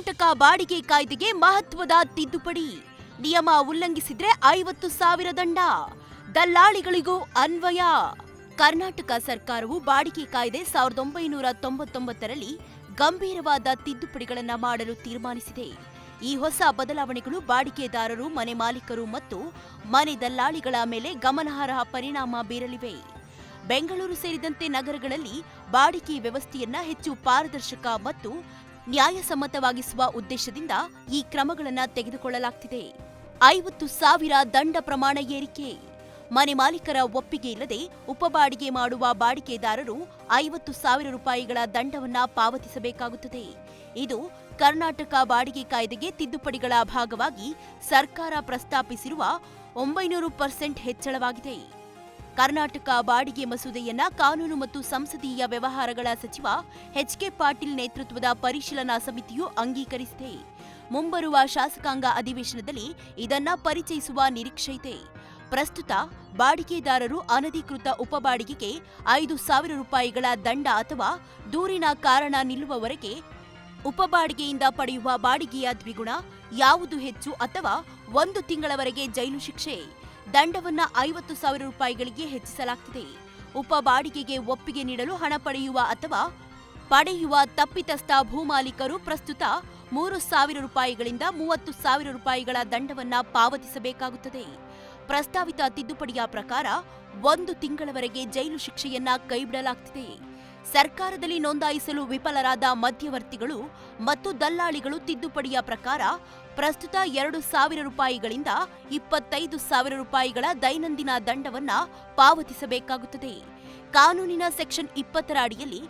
ಕರ್ನಾಟಕ ಬಾಡಿಗೆ ಕಾಯ್ದೆಗೆ ಮಹತ್ವದ ತಿದ್ದುಪಡಿ. ನಿಯಮ ಉಲ್ಲಂಘಿಸಿದ್ರೆ ಐವತ್ತು ಸಾವಿರ ದಂಡ. ದಲ್ಲಾಳಿಗಳಿಗೂ ಅನ್ವಯ. ಕರ್ನಾಟಕ ಸರ್ಕಾರವು ಬಾಡಿಗೆ ಕಾಯ್ದೆ ಸಾವಿರದ ಒಂಬೈನೂರ ತೊಂಬತ್ತೊಂಬತ್ತರಲ್ಲಿ ಗಂಭೀರವಾದ ತಿದ್ದುಪಡಿಗಳನ್ನು ಮಾಡಲು ತೀರ್ಮಾನಿಸಿದೆ. ಈ ಹೊಸ ಬದಲಾವಣೆಗಳು ಬಾಡಿಗೆದಾರರು, ಮನೆ ಮಾಲೀಕರು ಮತ್ತು ಮನೆ ದಲ್ಲಾಳಿಗಳ ಮೇಲೆ ಗಮನಾರ್ಹ ಪರಿಣಾಮ ಬೀರಲಿವೆ. ಬೆಂಗಳೂರು ಸೇರಿದಂತೆ ನಗರಗಳಲ್ಲಿ ಬಾಡಿಗೆ ವ್ಯವಸ್ಥೆಯನ್ನ ಹೆಚ್ಚು ಪಾರದರ್ಶಕ ಮತ್ತು ನ್ಯಾಯಸಮ್ಮತವಾಗಿಸುವ ಉದ್ದೇಶದಿಂದ ಈ ಕ್ರಮಗಳನ್ನು ತೆಗೆದುಕೊಳ್ಳಲಾಗ್ತಿದೆ. ಐವತ್ತು ಸಾವಿರ ದಂಡ ಪ್ರಮಾಣ ಏರಿಕೆ. ಮನೆ ಮಾಲೀಕರ ಒಪ್ಪಿಗೆ ಇಲ್ಲದೆ ಉಪಬಾಡಿಗೆ ಮಾಡುವ ಬಾಡಿಗೆದಾರರು ಐವತ್ತು ಸಾವಿರ ರೂಪಾಯಿಗಳ ದಂಡವನ್ನ ಪಾವತಿಸಬೇಕಾಗುತ್ತದೆ. ಇದು ಕರ್ನಾಟಕ ಬಾಡಿಗೆ ಕಾಯ್ದೆಗೆ ತಿದ್ದುಪಡಿಗಳ ಭಾಗವಾಗಿ ಸರ್ಕಾರ ಪ್ರಸ್ತಾಪಿಸಿರುವ ಒಂಬೈನೂರು ಪರ್ಸೆಂಟ್ ಹೆಚ್ಚಳವಾಗಿದೆ. ಕರ್ನಾಟಕ ಬಾಡಿಗೆ ಮಸೂದೆಯನ್ನ ಕಾನೂನು ಮತ್ತು ಸಂಸದೀಯ ವ್ಯವಹಾರಗಳ ಸಚಿವ ಎಚ್ಕೆ ಪಾಟೀಲ್ ನೇತೃತ್ವದ ಪರಿಶೀಲನಾ ಸಮಿತಿಯು ಅಂಗೀಕರಿಸಿದೆ. ಮುಂಬರುವ ಶಾಸಕಾಂಗ ಅಧಿವೇಶನದಲ್ಲಿ ಇದನ್ನ ಪರಿಚಯಿಸುವ ನಿರೀಕ್ಷೆ ಇದೆ. ಪ್ರಸ್ತುತ ಬಾಡಿಗೆದಾರರು ಅನಧಿಕೃತ ಉಪಬಾಡಿಗೆಗೆ ಐದು ಸಾವಿರ ರೂಪಾಯಿಗಳ ದಂಡ ಅಥವಾ ದೂರಿನ ಕಾರಣ ನಿಲ್ಲುವವರೆಗೆ ಉಪಬಾಡಿಗೆಯಿಂದ ಪಡೆಯುವ ಬಾಡಿಗೆಯ ದ್ವಿಗುಣ ಯಾವುದು ಹೆಚ್ಚು ಅಥವಾ ಒಂದು ತಿಂಗಳವರೆಗೆ ಜೈಲು ಶಿಕ್ಷೆ? ದಂಡವನ್ನ ಐವತ್ತು ಸಾವಿರ ರೂಪಾಯಿಗಳಿಗೆ ಹೆಚ್ಚಿಸಲಾಗ್ತಿದೆ. ಉಪ ಬಾಡಿಗೆಗೆ ಒಪ್ಪಿಗೆ ನೀಡಲು ಹಣ ಪಡೆಯುವ ಅಥವಾ ಪಡೆಯುವ ತಪ್ಪಿತಸ್ಥ ಭೂಮಾಲೀಕರು ಪ್ರಸ್ತುತ ಮೂರು ಸಾವಿರ ರೂಪಾಯಿಗಳಿಂದ ಮೂವತ್ತು ಸಾವಿರ ರೂಪಾಯಿಗಳ ದಂಡವನ್ನು ಪಾವತಿಸಬೇಕಾಗುತ್ತದೆ. ಪ್ರಸ್ತಾವಿತ ತಿದ್ದುಪಡಿಯ ಪ್ರಕಾರ ಒಂದು ತಿಂಗಳವರೆಗೆ ಜೈಲು ಶಿಕ್ಷೆಯನ್ನ ಕೈಬಿಡಲಾಗ್ತಿದೆ. ಸರ್ಕಾರದಲ್ಲಿ ನೋಂದಾಯಿಸಲು ವಿಫಲರಾದ ಮಧ್ಯವರ್ತಿಗಳು ಮತ್ತು ದಲ್ಲಾಳಿಗಳು ತಿದ್ದುಪಡಿಯ ಪ್ರಕಾರ ಪ್ರಸ್ತುತ ಎರಡು ಸಾವಿರ ರೂಪಾಯಿಗಳಿಂದ ಇಪ್ಪತ್ತೈದು ಸಾವಿರ ರೂಪಾಯಿಗಳ ದೈನಂದಿನ ದಂಡವನ್ನು ಪಾವತಿಸಬೇಕಾಗುತ್ತದೆ. ಕಾನೂನಿನ ಸೆಕ್ಷನ್ ಇಪ್ಪತ್ತರ ಅಡಿಯಲ್ಲಿ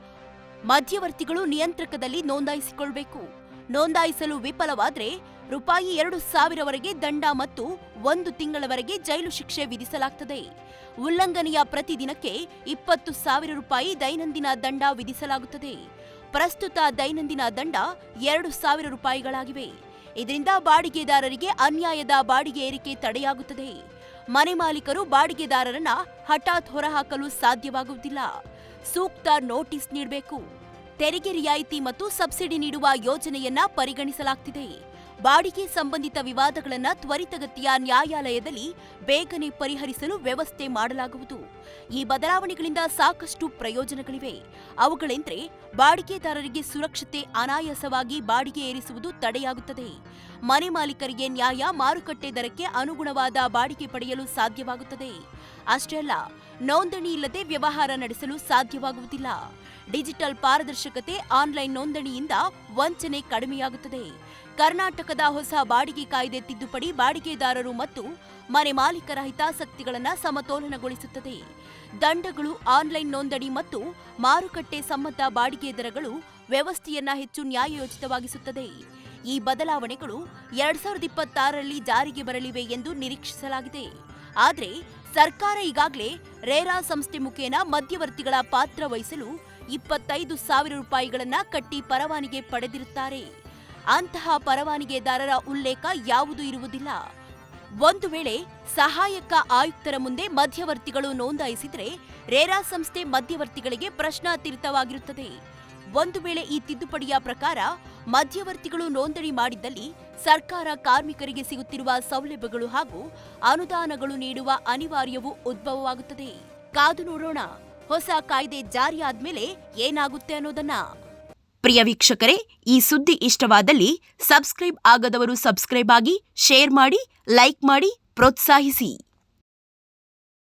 ಮಧ್ಯವರ್ತಿಗಳು ನಿಯಂತ್ರಕದಲ್ಲಿ ನೋಂದಾಯಿಸಿಕೊಳ್ಳಬೇಕು ನೋಂದಾಯಿಸಲು ವಿಫಲವಾದ್ರೆ ರೂಪಾಯಿ ಎರಡು ಸಾವಿರವರೆಗೆ ದಂಡ ಮತ್ತು ಒಂದು ತಿಂಗಳವರೆಗೆ ಜೈಲು ಶಿಕ್ಷೆ ವಿಧಿಸಲಾಗುತ್ತದೆ ಉಲ್ಲಂಘನೆಯ ಪ್ರತಿದಿನಕ್ಕೆ ಇಪ್ಪತ್ತು ಸಾವಿರ ರೂಪಾಯಿ ದೈನಂದಿನ ದಂಡ ವಿಧಿಸಲಾಗುತ್ತದೆ. ಪ್ರಸ್ತುತ ದೈನಂದಿನ ದಂಡ ಎರಡು ಸಾವಿರ ರೂಪಾಯಿಗಳಾಗಿವೆ. ಇದರಿಂದ ಬಾಡಿಗೆದಾರರಿಗೆ ಅನ್ಯಾಯದ ಬಾಡಿಗೆ ಏರಿಕೆ ತಡೆಯಾಗುತ್ತದೆ. ಮನೆ ಮಾಲೀಕರು ಬಾಡಿಗೆದಾರರನ್ನ ಹಠಾತ್ ಹೊರಹಾಕಲು ಸಾಧ್ಯವಾಗುವುದಿಲ್ಲ. ಸೂಕ್ತ ನೋಟಿಸ್ ನೀಡಬೇಕು. ತೆರಿಗೆ ರಿಯಾಯಿತಿ ಮತ್ತು ಸಬ್ಸಿಡಿ ನೀಡುವ ಯೋಜನೆಯನ್ನ ಪರಿಗಣಿಸಲಾಗ್ತಿದೆ. ಬಾಡಿಗೆ ಸಂಬಂಧಿತ ವಿವಾದಗಳನ್ನು ತ್ವರಿತಗತಿಯ ನ್ಯಾಯಾಲಯದಲ್ಲಿ ಬೇಗನೆ ಪರಿಹರಿಸಲು ವ್ಯವಸ್ಥೆ ಮಾಡಲಾಗುವುದು. ಈ ಬದಲಾವಣೆಗಳಿಂದ ಸಾಕಷ್ಟು ಪ್ರಯೋಜನಗಳಿವೆ. ಅವುಗಳೆಂದರೆ ಬಾಡಿಗೆದಾರರಿಗೆ ಸುರಕ್ಷತೆ ಅನಾಯಾಸವಾಗಿ ಬಾಡಿಗೆ ಏರಿಸುವುದು ತಡೆಯಾಗುತ್ತದೆ. ಮನೆ ಮಾಲೀಕರಿಗೆ ನ್ಯಾಯ ಮಾರುಕಟ್ಟೆ ದರಕ್ಕೆ ಅನುಗುಣವಾದ ಬಾಡಿಗೆ ಪಡೆಯಲು ಸಾಧ್ಯವಾಗುತ್ತದೆ. ಅಷ್ಟೇ ಅಲ್ಲ, ನೋಂದಣಿ ಇಲ್ಲದೆ ವ್ಯವಹಾರ ನಡೆಸಲು ಸಾಧ್ಯವಾಗುವುದಿಲ್ಲ. ಡಿಜಿಟಲ್ ಪಾರದರ್ಶಕತೆ ಆನ್ಲೈನ್ ನೋಂದಣಿಯಿಂದ ವಂಚನೆ ಕಡಿಮೆಯಾಗುತ್ತದೆ. ಕರ್ನಾಟಕದ ಹೊಸ ಬಾಡಿಗೆ ಕಾಯ್ದೆ ತಿದ್ದುಪಡಿ ಬಾಡಿಗೆದಾರರು ಮತ್ತು ಮನೆ ಮಾಲೀಕರ ಹಿತಾಸಕ್ತಿಗಳನ್ನು ಸಮತೋಲನಗೊಳಿಸುತ್ತದೆ. ದಂಡಗಳು, ಆನ್ಲೈನ್ ನೋಂದಣಿ ಮತ್ತು ಮಾರುಕಟ್ಟೆ ಸಮ್ಮತ ಬಾಡಿಗೆ ದರಗಳು ವ್ಯವಸ್ಥೆಯನ್ನ ಹೆಚ್ಚು ನ್ಯಾಯಯೋಚಿತವಾಗಿಸುತ್ತದೆ ಈ ಬದಲಾವಣೆಗಳು ಎರಡ್ ಸಾವಿರದ ಇಪ್ಪತ್ತಾರರಲ್ಲಿ ಜಾರಿಗೆ ಬರಲಿವೆ ಎಂದು ನಿರೀಕ್ಷಿಸಲಾಗಿದೆ. ಆದರೆ ಸರ್ಕಾರ ಈಗಾಗಲೇ ರೇರಾ ಸಂಸ್ಥೆ ಮುಖೇನ ಮಧ್ಯವರ್ತಿಗಳ ಪಾತ್ರ ವಹಿಸಲು ಇಪ್ಪತ್ತೈದು ಸಾವಿರ ರೂಪಾಯಿಗಳನ್ನ ಕಟ್ಟಿ ಪರವಾನಿಗೆ ಪಡೆದಿರುತ್ತಾರೆ. ಅಂತಹ ಪರವಾನಿಗೆದಾರರ ಉಲ್ಲೇಖ ಯಾವುದೂ ಇರುವುದಿಲ್ಲ. ಒಂದು ವೇಳೆ ಸಹಾಯಕ ಆಯುಕ್ತರ ಮುಂದೆ ಮಧ್ಯವರ್ತಿಗಳು ನೋಂದಾಯಿಸಿದರೆ ರೇರಾ ಸಂಸ್ಥೆ ಮಧ್ಯವರ್ತಿಗಳಿಗೆ ಪ್ರಶ್ನಾತೀರ್ಥವಾಗಿರುತ್ತದೆ ಒಂದು ವೇಳೆ ಈ ತಿದ್ದುಪಡಿಯ ಪ್ರಕಾರ ಮಧ್ಯವರ್ತಿಗಳು ನೋಂದಣಿ ಮಾಡಿದ್ದಲ್ಲಿ ಸರ್ಕಾರ ಕಾರ್ಮಿಕರಿಗೆ ಸಿಗುತ್ತಿರುವ ಸೌಲಭ್ಯಗಳು ಹಾಗೂ ಅನುದಾನಗಳು ನೀಡುವ ಅನಿವಾರ್ಯವು ಉದ್ಭವವಾಗುತ್ತದೆ. ಕಾದು ನೋಡೋಣ. ಹೊಸ ಕಾಯ್ದೆ ಜಾರಿಯಾದ್ಮೇಲೆ ಏನಾಗುತ್ತೆ ಅನ್ನೋದನ್ನ? ಪ್ರಿಯ ವೀಕ್ಷಕರೇ, ಈ ಸುದ್ದಿ ಇಷ್ಟವಾದಲ್ಲಿ ಸಬ್ಸ್ಕ್ರೈಬ್ ಆಗದವರು ಸಬ್ಸ್ಕ್ರೈಬ್ ಆಗಿ, ಶೇರ್ ಮಾಡಿ, ಲೈಕ್ ಮಾಡಿ, ಪ್ರೋತ್ಸಾಹಿಸಿ.